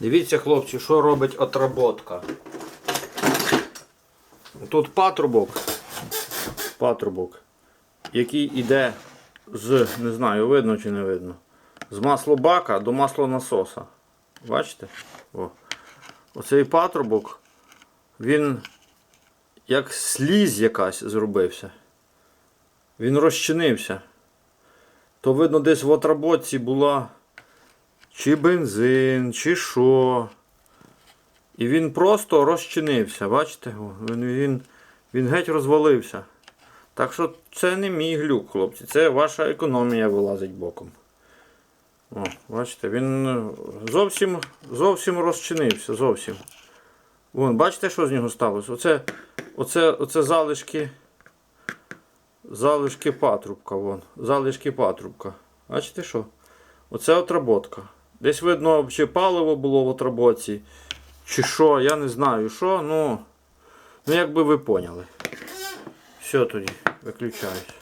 Дивіться, хлопці, що робить отработка. Тут патрубок, патрубок, який йде з, не знаю, видно чи не видно, з маслобака до маслонасоса. Бачите? О. Оцей патрубок, він як слізь якась зробився. Він розчинився. То видно, десь в отработці була чи бензин, чи що. І він просто розчинився. Бачите? Він, він, він геть розвалився. Так що це не мій глюк, хлопці. Це ваша економія вилазить боком. О, бачите, він е, зовсім, зовсім розчинився. Зовсім. Вон, бачите, що з нього сталося? Оце, оце, оце залишки. Залишки патрубка. Вон. Залишки патрубка. Бачите що? Оце отработка. Десь видно, чи паливо було в отработці, чи що, я не знаю що, ну. Ну як би ви поняли. Все тоді, виключаюсь.